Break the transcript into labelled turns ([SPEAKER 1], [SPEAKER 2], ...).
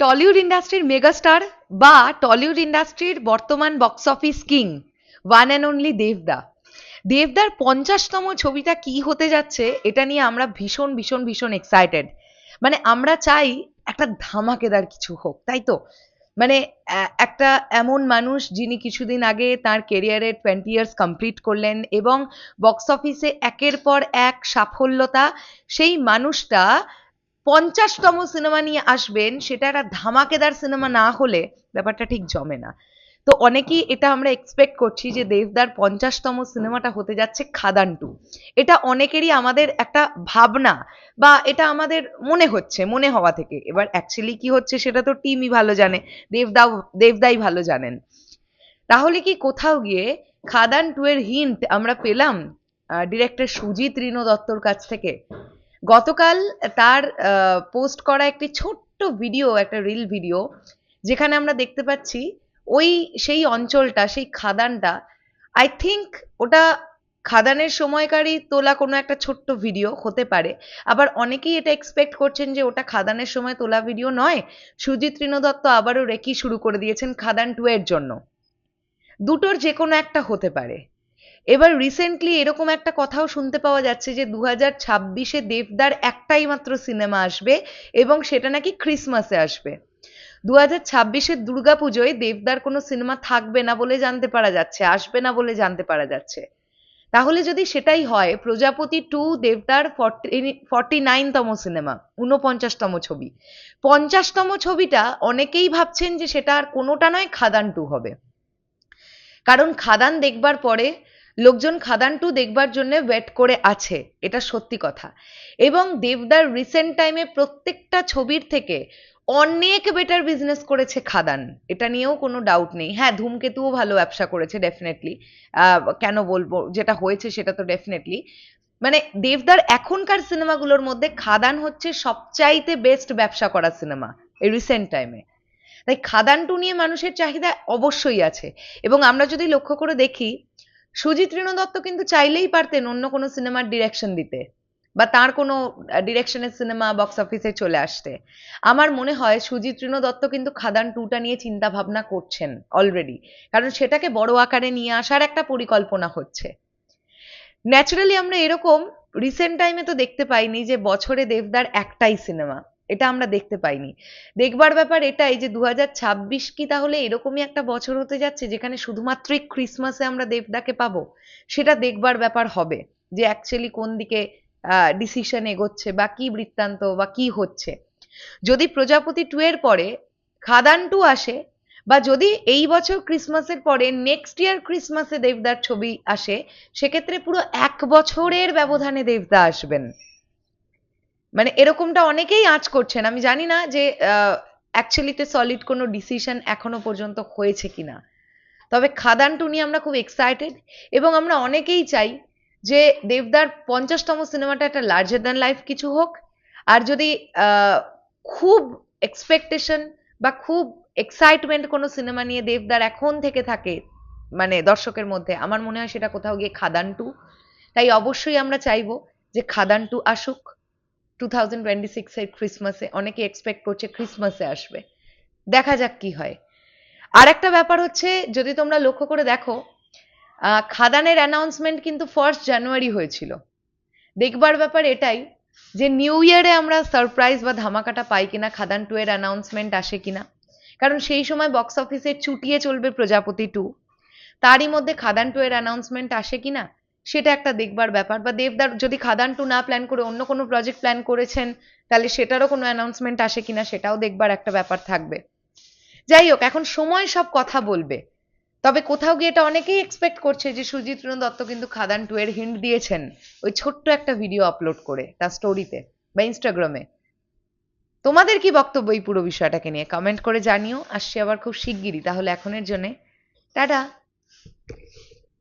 [SPEAKER 1] Tollywood ইন্ডাস্ট্রির megastar বা Tollywood ইন্ডাস্ট্রির বর্তমান box office king one and only দেবদা দেবদার পঞ্চাশতম ছবিটা কি হতে যাচ্ছে, এটা নিয়ে আমরা ভীষণ ভীষণ ভীষণ এক্সাইটেড মানে আমরা চাই একটা ধামাকেদার কিছু হোক, তাই তো? মানে একটা এমন মানুষ যিনি কিছুদিন আগে তার কেরিয়ারের টোয়েন্টি ইয়ার্স কমপ্লিট করলেন এবং বক্স অফিসে একের পর এক সাফল্যতা, সেই মানুষটা পঞ্চাশতম সিনেমা নিয়ে আসবেন, সেটা একটা ধামাকেদার সিনেমা না হলে ব্যাপারটা ঠিক জমে না। তো অনেকেই এটা আমরা এক্সপেক্ট করছি যে দেবদার পঞ্চাশতম সিনেমাটা হতে যাচ্ছে খাদান টু। এটা অনেকেরই আমাদের একটা ভাবনা বা এটা আমাদের মনে হচ্ছে, মনে হওয়া থেকে। এবার অ্যাকচুয়ালি কি হচ্ছে সেটা তো টিমই ভালো জানে, দেবদাও, দেবদাই ভালো জানেন। তাহলে কি কোথাও গিয়ে খাদান টু এর হিন্ট আমরা পেলাম ডিরেক্টর সুজিত রিনো দত্তর কাছ থেকে? গতকাল তার পোস্ট করা একটি ছোট্ট ভিডিও একটা রিল ভিডিও যেখানে আমরা দেখতে পাচ্ছি ওই সেই অঞ্চলটা, সেই খাদানটা আই থিংক ওটা খাদানের সময়কারই তোলা কোনো একটা ছোট্ট ভিডিও হতে পারে। আবার অনেকেই এটা এক্সপেক্ট করছেন যে ওটা খাদানের সময় তোলা ভিডিও নয়, সুজিত দত্ত আবারও রেকি শুরু করে দিয়েছেন খাদান টু এর জন্য। দুটোর যে কোনো একটা হতে পারে। এবার রিসেন্টলি এরকম একটা কথাও শুনতে পাওয়া যাচ্ছে যে দু হাজার ছাব্বিশে দেবদার একটাই মাত্র সিনেমা আসবে এবং সেটা নাকি ক্রিসমাসে আসবে। দু হাজার ছাব্বিশের দুর্গাপুজোয় দেবদার কোনো সিনেমা থাকবে না বলে জানতে পারা যাচ্ছে, আসবে না বলে জানতে পারা যাচ্ছে। তাহলে যদি সেটাই হয়, প্রজাপতি টু দেবদার ফর্টি নাইনতম সিনেমা উনপঞ্চাশতম ছবি। পঞ্চাশতম ছবিটা অনেকেই ভাবছেন যে সেটা আর কোনোটা নয়, খাদান টু হবে। কারণ খাদান দেখবার পরে লোকজন খাদান টু দেখবার জন্য ওয়েট করে আছে, এটা সত্যি কথা। এবং দেবদার রিসেন্ট টাইমে প্রত্যেকটা ছবির থেকে অনেক বেটার বিজনেস করেছে খাদান, এটা নিয়েও কোনো ডাউট নেই। হ্যাঁ ধূমকেতুও ভালো ব্যবসা করেছে ডেফিনেটলি কেন বলব, যেটা হয়েছে সেটা তো ডেফিনেটলি মানে দেবদার এখনকার সিনেমাগুলোর মধ্যে খাদান হচ্ছে সবচাইতে বেস্ট ব্যবসা করা সিনেমা এই রিসেন্ট টাইমে তাই খাদান টু নিয়ে মানুষের চাহিদা অবশ্যই আছে। এবং আমরা যদি লক্ষ্য করে দেখি, সুজিত রেণু দত্ত কিন্তু চাইলেই পারতেন অন্য কোনো সিনেমার ডিরেকশন দিতে বা তার কোনো ডিরেকশনের সিনেমা বক্স অফিসে চলে আসতে। আমার মনে হয় সুজিত রেণু দত্ত কিন্তু খাদান টুটা নিয়ে চিন্তা ভাবনা করছেন অলরেডি কারণ সেটাকে বড় আকারে নিয়ে আসার একটা পরিকল্পনা হচ্ছে। ন্যাচারালি আমরা এরকম রিসেন্ট টাইমে তো দেখতে পাইনি যে বছরে দেবদার একটাই সিনেমা এটা আমরা দেখতে পাইনি। দেখবার ব্যাপার এটাই যে দু ছাব্বিশ কি তাহলে এরকমই একটা বছর হতে যাচ্ছে যেখানে শুধুমাত্রই ক্রিসমাসে আমরা দেবদাকে পাবো? সেটা দেখবার ব্যাপার হবে যে অ্যাকচুয়ালি কোন দিকে ডিসিশন এগোচ্ছে বা কি বৃত্তান্ত বা কি হচ্ছে। যদি প্রজাপতি টু এর পরে খাদান টু আসে বা যদি এই বছর ক্রিসমাসের পরে নেক্সট ইয়ার ক্রিসমাসে দেবদার ছবি আসে, সেক্ষেত্রে পুরো এক বছরের ব্যবধানে দেবদা আসবেন। মানে এরকমটা অনেকেই আঁচ করছেন। আমি জানি না যে অ্যাকচুয়ালিতে সলিড কোনো ডিসিশন এখনও পর্যন্ত হয়েছে কিনা। তবে খাদান টু নিয়ে আমরা খুব এক্সাইটেড এবং আমরা অনেকেই চাই যে, দেবদার পঞ্চাশতম সিনেমাটা একটা লার্জার দ্যান লাইফ কিছু হোক। আর যদি খুব এক্সপেকটেশন বা খুব এক্সাইটমেন্ট কোনো সিনেমা নিয়ে দেবদার এখন থেকে থাকে মানে দর্শকের মধ্যে, আমার মনে হয় সেটা কোথাও গিয়ে খাদান টু। তাই অবশ্যই আমরা চাইব যে খাদান টু আসুক। টু থাউজেন্ড টোয়েন্টি সিক্সের ক্রিসমাসে অনেকে এক্সপেক্ট করছে ক্রিসমাসে আসবে। দেখা যাক কি হয়। আর একটা ব্যাপার হচ্ছে, যদি তোমরা লক্ষ্য করে দেখো খাদানের অ্যানাউন্সমেন্ট কিন্তু ফার্স্ট জানুয়ারি হয়েছিল। দেখবার ব্যাপার এটাই যে নিউ ইয়ারে আমরা সারপ্রাইজ বা ধামাকাটা পাই কিনা, খাদান টু এর অ্যানাউন্সমেন্ট আসে কিনা। কারণ সেই সময় বক্স অফিসে চুটিয়ে চলবে প্রজাপতি টু তারই মধ্যে খাদান টু এর অ্যানাউন্সমেন্ট আসে কিনা সেটা একটা দেখবার ব্যাপার। বা দেবদার যদি খাদান টু না প্ল্যান করে অন্য কোনো প্রজেক্ট প্ল্যান করেছেন, তাহলে সেটারও কোনো অ্যানাউন্সমেন্ট আসে কিনা সেটাও দেখবার একটা ব্যাপার থাকবে। যাই হোক, এখন সময় সব কথা বলবে। তবে কোথাও গিয়ে এটা অনেকেই এক্সপেক্ট করছে যে সুজিত দত্ত কিন্তু খাদান টু এর হিন্ট দিয়েছেন। ওই ছোট্ট একটা ভিডিও আপলোড করে তার স্টোরিতে বা ইনস্টাগ্রামে তোমাদের কি বক্তব্য এই পুরো বিষয়টাকে নিয়ে? কমেন্ট করে জানিও। আসছি আবার খুব শিগগিরই, তাহলে এখনের জন্যে। টাটা।